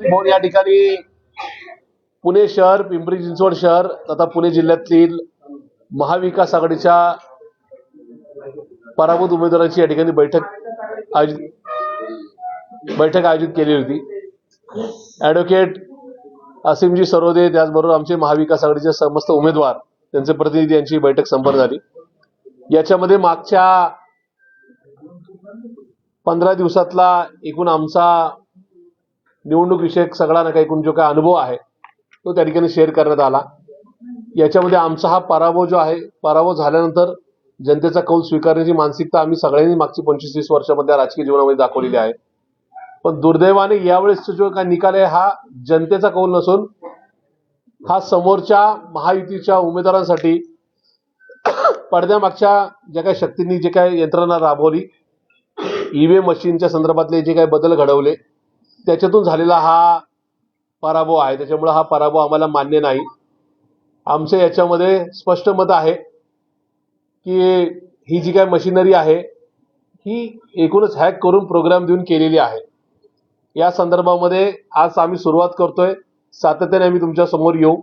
भाऊ या ठिकाणी पुणे शहर पिंपरी चिंचवड शहर तथा पुणे जिल्ह्यातील महाविकास आघाडीच्या पराभूत उमेदवारांची या ठिकाणी बैठक आयोजित बैठक आयोजित केली होती. ॲडव्होकेट असीमजी सरोदे त्याचबरोबर आमचे महाविकास आघाडीचे समस्त उमेदवार त्यांचे प्रतिनिधी यांची बैठक संपन्न झाली. याच्यामध्ये मागच्या पंधरा दिवसातला एकूण आमचा निवडणूक विषयक सगळ्यांना काही जो काय अनुभव आहे तो त्या ठिकाणी शेअर करण्यात आला. याच्यामध्ये आमचा हा पराभव जो आहे पराभव झाल्यानंतर जनतेचा कौल स्वीकारण्याची मानसिकता आम्ही सगळ्यांनी मागची पंचवीस तीस वर्षामध्ये राजकीय जीवनामध्ये दाखवलेली आहे. पण दुर्दैवाने यावेळेसचा जो काय निकाल आहे हा जनतेचा कौल नसून हा समोरच्या महायुतीच्या उमेदवारांसाठी पडद्यामागच्या ज्या काही शक्तींनी जे काही यंत्रणा राबवली ईव्हीएम मशीनच्या संदर्भातले जे काही बदल घडवले त्याच्यातून झालेला हा पराभव आहे. त्याच्यामुळे हा पराभव आम्हाला मान्य नाही. आमचं याच्यामध्ये स्पष्ट मत आहे की ही जी काय मशिनरी आहे ही एकूणच हॅक करून प्रोग्राम देऊन केलेली आहे. या संदर्भामध्ये आज आम्ही सुरुवात करतोय. सातत्याने आम्ही तुमच्यासमोर येऊ.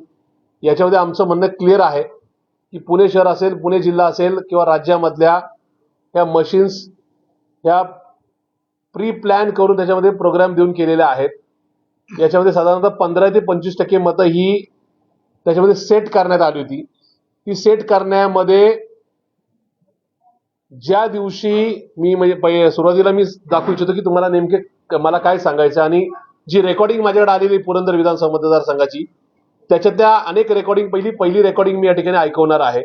याच्यामध्ये आमचं म्हणणं क्लिअर आहे की पुणे शहर असेल पुणे जिल्हा असेल किंवा राज्यामधल्या ह्या मशीन्स ह्या प्री प्लॅन करून त्याच्यामध्ये प्रोग्राम देऊन केलेले आहेत. याच्यामध्ये साधारणतः पंधरा ते पंचवीस टक्के मतं ही त्याच्यामध्ये सेट करण्यात आली होती. ती सेट करण्यामध्ये ज्या दिवशी मी म्हणजे पहि- सुरुवातीला मी दाखवू इच्छितो की तुम्हाला नेमके मला काय सांगायचं आणि जी रेकॉर्डिंग माझ्याकडे आलेली पुरंदर विधानसभा मतदारसंघाची त्याच्यातल्या अनेक रेकॉर्डिंग पहिली पहिली रेकॉर्डिंग मी या ठिकाणी ऐकवणार आहे.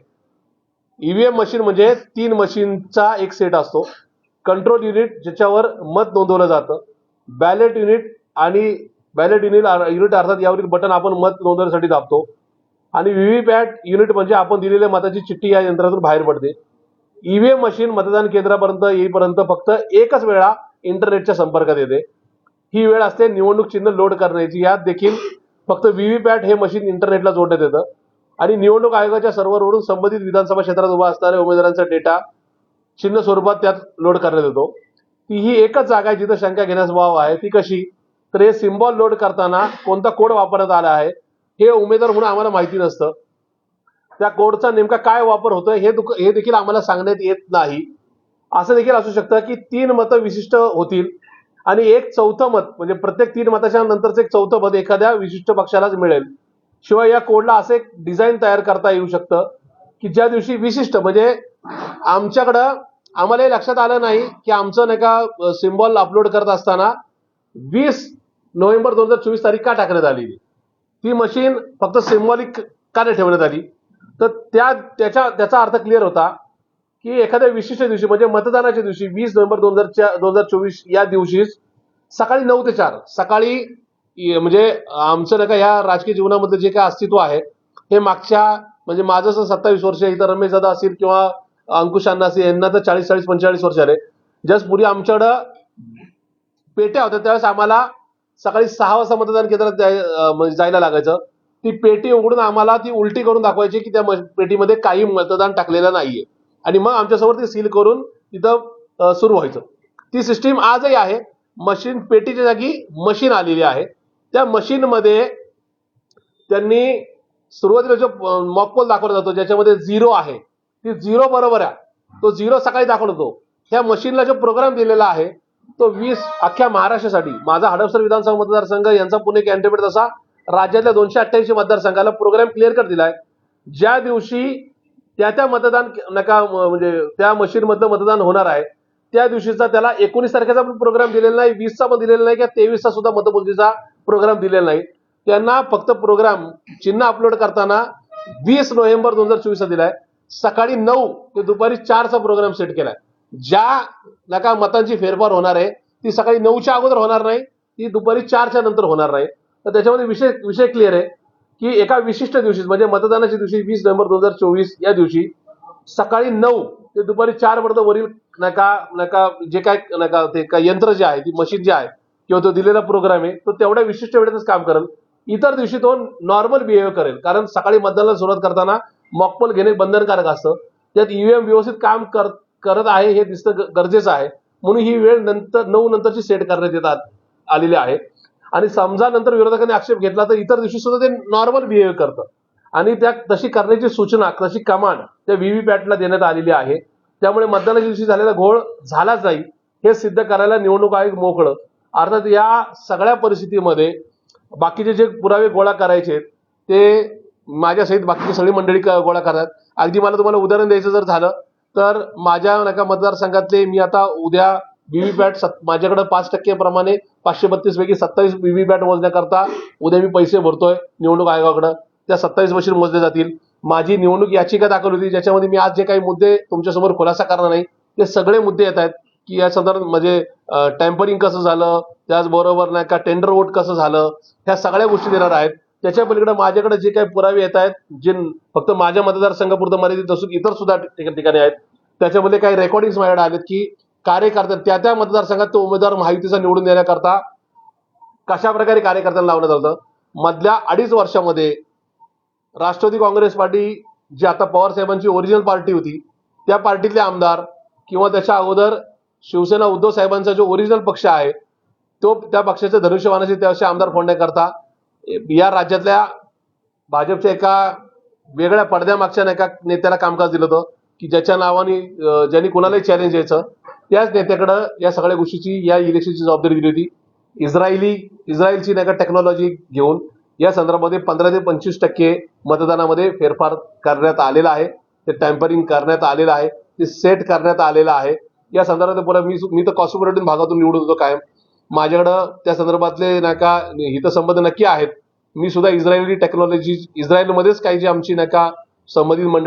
ईव्हीएम मशीन म्हणजे तीन मशीनचा एक सेट असतो. कंट्रोल युनिट ज्याच्यावर मत नोंदवलं जातं. बॅलेट युनिट आणि बॅलेट युनिट युनिट अर्थात यावरील बटन आपण मत नोंदवण्यासाठी दाबतो. आणि व्हीव्हीपॅट युनिट म्हणजे आपण दिलेल्या मताची चिठ्ठी या यंत्रातून बाहेर पडते. ईव्हीएम मशीन मतदान केंद्रापर्यंत येईपर्यंत फक्त एकच वेळा इंटरनेटच्या संपर्कात येते. ही वेळ असते निवडणूक चिन्ह लोड करण्याची. यात देखील फक्त व्हीव्हीपॅट हे मशीन इंटरनेटला जोडण्यात येतं. आणि निवडणूक आयोगाच्या सर्व्हरवरून संबंधित विधानसभा क्षेत्रात उभा असणाऱ्या उमेदवारांचा डेटा चिन्ह स्वरूपात त्यात लोड करण्यात येतो. ती ही एकच जागा आहे जिथं शंका घेण्यास वाव आहे. ती कशी? तर हे सिम्बॉल लोड करताना कोणता कोड वापरण्यात आला आहे हे उमेदवार म्हणून आम्हाला माहिती नसतं. त्या कोडचा नेमका काय वापर होतोय हे दुख हे देखील आम्हाला सांगण्यात येत नाही. असं देखील असू शकतं की तीन मतं विशिष्ट होतील आणि एक चौथं मत म्हणजे प्रत्येक तीन मताच्या नंतरचं एक चौथं मत एखाद्या विशिष्ट पक्षालाच मिळेल. शिवाय या कोडला असं एक डिझाईन तयार करता येऊ शकतं की ज्या दिवशी विशिष्ट म्हणजे आमच्याकडं आम्हाला हे लक्षात आलं नाही की आमचं नाही का सिम्बॉल अपलोड करत असताना वीस नोव्हेंबर दोन हजार चोवीस तारीख का टाकण्यात आलेली ती मशीन फक्त सिम्बॉलिक का नाही ठेवण्यात आली? तर त्या त्याच्या त्याचा अर्थ क्लिअर होता की एखाद्या विशिष्ट दिवशी म्हणजे मतदानाच्या दिवशी वीस नोव्हेंबर दोन हजार दोन हजार चोवीस या दिवशीच सकाळी नऊ ते चार सकाळी म्हणजे आमचं नाही का ह्या राजकीय जीवनामध्ये जे काय अस्तित्व आहे हे मागच्या म्हणजे माझं जर सत्तावीस वर्ष आहे, इथं रमेश दादा असतील किंवा अंकुश अण्णा यांना तर चाळीस चाळीस पंचेचाळीस वर्ष आले जस्ट पूर्वी आमच्याकडं पेट्या होत्या त्यावेळेस आम्हाला सकाळी सहा वाजता मतदान केंद्रात जाय- म्हणजे जायला लागायचं. ती पेटी उघडून आम्हाला ती उलटी करून दाखवायची की त्या म- पेटीमध्ये काही मतदान टाकलेलं नाहीये. आणि मग आमच्यासमोर ती सील करून तिथं सुरू व्हायचं. ती सिस्टीम आजही आहे. मशीन पेटीच्या जागी मशीन आलेली आहे. त्या मशीनमध्ये त्यांनी सुरुवातीला जो मॉकपोल दाखवला जातो ज्याच्यामध्ये झिरो आहे ती झिरो बरोबर आहे. तो झिरो सकाळी दाखवतो. ह्या मशीनला जो प्रोग्राम दिलेला आहे तो वीस अख्ख्या महाराष्ट्रासाठी माझा हडपसर विधानसभा मतदारसंघ यांचा पुणे कॅन्डिडेट तसा राज्यातल्या दोनशे अठ्ठ्याऐंशी मतदारसंघाला प्रोग्राम क्लिअर कर दिलाय. ज्या दिवशी त्या त्या मतदान नका म्हणजे त्या मशीनमधलं मतदान होणार आहे त्या दिवशीचा त्याला एकोणीस तारखेचा पण प्रोग्राम दिलेला नाही वीसचा पण दिलेला नाही किंवा तेवीसचा सुद्धा मतमोजणीचा प्रोग्राम दिलेला नाही. त्यांना फक्त प्रोग्राम चिन्ह अपलोड करताना वीस नोव्हेंबर दोन हजार चोवीसला दिलाय. सकाळी नऊ ते दुपारी चारचा प्रोग्राम सेट केलाय. ज्या नका मतांची फेरफार होणार आहे ती सकाळी नऊच्या अगोदर होणार नाही ती दुपारी चारच्या नंतर होणार नाही. तर त्याच्यामध्ये विषय विषय क्लिअर आहे की एका विशिष्ट दिवशी म्हणजे मतदानाच्या दिवशी वीस नोव्हेंबर दोन हजार चोवीस या दिवशी सकाळी नऊ ते दुपारी चार पर्यंत वरील नका नका जे काय नका ते काय यंत्र जे आहे ती मशीन जे आहे किंवा तो दिलेला प्रोग्राम आहे तो तेवढ्या विशिष्ट वेळेतच काम करेल. इतर दिवशी तो नॉर्मल बिहेव्ह करेल. कारण सकाळी मतदानाला सुरुवात करताना मॉकपोल घेणे बंधनकारक असतं. त्यात ईव्हीएम व्यवस्थित काम कर करत आहे हे दिसतं ग- गरजेचं आहे. म्हणून ही वेळ नंतर नऊ नंतरची सेट करण्यात येतात आलेली आहे. आणि समजा नंतर विरोधकांनी आक्षेप घेतला तर इतर दिवशी सुद्धा ते नॉर्मल बिहेव करतं. आणि त्या तशी करण्याची सूचना तशी कमांड त्या व्हीव्हीपॅटला देण्यात आलेली आहे. त्यामुळे मतदानाच्या दिवशी झालेला घोळ झालाच नाही. हे सिद्ध करायला निवडणूक आयोग मोकळं. अर्थात या सगळ्या परिस्थितीमध्ये बाकीचे जे पुरावे गोळा करायचे ते माझ्यासहित बाकीची सगळी मंडळी क- गोळा करतात. अगदी मला तुम्हाला उदाहरण द्यायचं जर झालं तर माझ्या नका मतदारसंघातले मी आता उद्या व्हीव्हीपॅट माझ्याकडे पाच टक्के प्रमाणे पाचशे बत्तीस पैकी सत्तावीस व्हीव्हीपॅट मोजण्याकरता उद्या मी पैसे भरतोय निवडणूक आयोगाकडं. त्या सत्तावीस मशीन मोजले जातील. माझी निवडणूक याचिका दाखल होती ज्याच्यामध्ये मी आज जे काही मुद्दे तुमच्यासमोर खुलासा करणार नाही ते सगळे मुद्दे येत आहेत की या संदर्भात म्हणजे टॅम्परिंग कसं झालं त्याचबरोबर नाही का टेंडर वोट कसं झालं ह्या सगळ्या गोष्टी देणार आहेत. त्याच्या पलीकडे माझ्याकडे जे काही पुरावे येत आहेत जे फक्त माझ्या मतदारसंघापुरतं मर्यादित असून इतर सुद्धा ठिकाणी आहेत त्याच्यामध्ये काही रेकॉर्डिंग माझ्याकडे आलेत की कार्यकर्ते त्या त्या मतदारसंघात तो उमेदवार महायुतीचा निवडून देण्याकरता कशा प्रकारे कार्यकर्त्यांना लावण्यात आलं मधल्या अडीच वर्षामध्ये राष्ट्रवादी काँग्रेस पार्टी जी आता पवार साहेबांची ओरिजिनल पार्टी होती त्या पार्टीतले आमदार किंवा त्याच्या अगोदर शिवसेना उद्धव साहेबांचा जो ओरिजिनल पक्ष आहे तो त्या पक्षाच्या धनुष्यवानाचे ते असे आमदार फोडण्याकरता या राज्यातल्या भाजपच्या एका वेगळ्या पडद्यामागच्या एका नेत्याला कामकाज दिलं होतं की ज्याच्या नावाने ज्यांनी कुणालाही चॅलेंज यायचं त्याच नेत्याकडं या सगळ्या गोष्टीची या इलेक्शनची जबाबदारी दिली होती. इस्रायली इस्रायलची नाही का टेक्नॉलॉजी घेऊन या संदर्भामध्ये पंधरा ते पंचवीस टक्के मतदानामध्ये फेरफार करण्यात आलेला आहे. ते टॅम्परिंग करण्यात आलेलं आहे. ते सेट करण्यात आलेलं आहे. या संदर्भात पुन्हा मी मी तर कॉस्मोपॉलिटन भागातून निवडून होतो कायम. माझ्याकडं त्या संदर्भातले नाही का हितसंबंध नक्की आहेत. मी सुद्धा इस्रायली टेक्नॉलॉजी इस्रायलमध्येच काही जी आमची नाही का संबंधित मंडळी